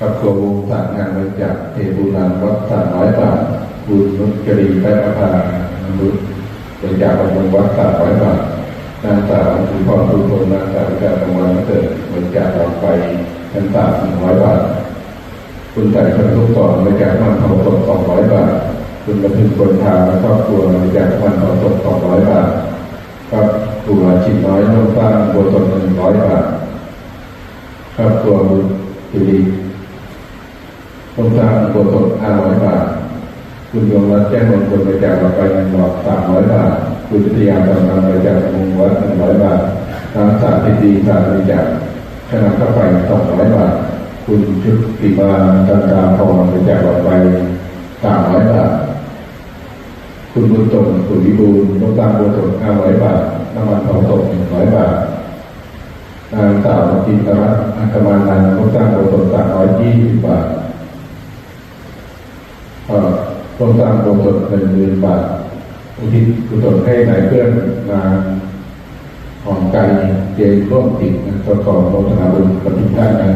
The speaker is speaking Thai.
กับตัววงสร้างงานบริจาคเทปูนานวัดสามร้อยบาทคุณนุชจรีแป้นอภามนุษย์บริจาคบำรุงวัดสามร้อยบาทนางสาวคุณพรทุกคนนางสาววิจารณ์รางวัลเกิดบริจาคหลอดไฟชั้นสามหนึ่งร้อยบาท คุณใจชนทุกสอนบริจาคมันเผาศพสองร้อยบาท คุณบันทึกคนทางและครอบครัวบริจาคมันเผาศพสองร้อยบาทครับครัวชิดน้อยร่วมสร้างบัวตนหนึ่งร้อยบาทครอบครัวบุญจุลีร่ วมสร้างบัวตนห้าร้อยบาท คุณยงรัตน์แจ้งมงคลบริจาคเราไปหนึ่งดอกสามร้อยบาท คุณพิทยาตำนานบริจาคมงวัดหนึ่งร้อยบาทนางสาวพิธีสาธิจาคคณะข้าไฟสองร้อยบาท คุณชุดติมาจันทราพรบริจาคเราไปสามร้อยบาท คุณบุญตนคุณวิบูลย์ลูกตาลบัวตนห้าร้อยบาท น้ำมันเผาศพหนึ่งร้อยบาทนางสาวจินตรัตน์อัคมานันท์ลูกตาลบัวตนสามร้อยยี่สิบบาท เอ่อร่วมสร้างโบสถ์หนึ่งหมื่นบาทอุทิศกุศลให้นายเพื่อนมาของการเจริญร่วมติดประกอบโมทนาบุญกับทุกท่านนะ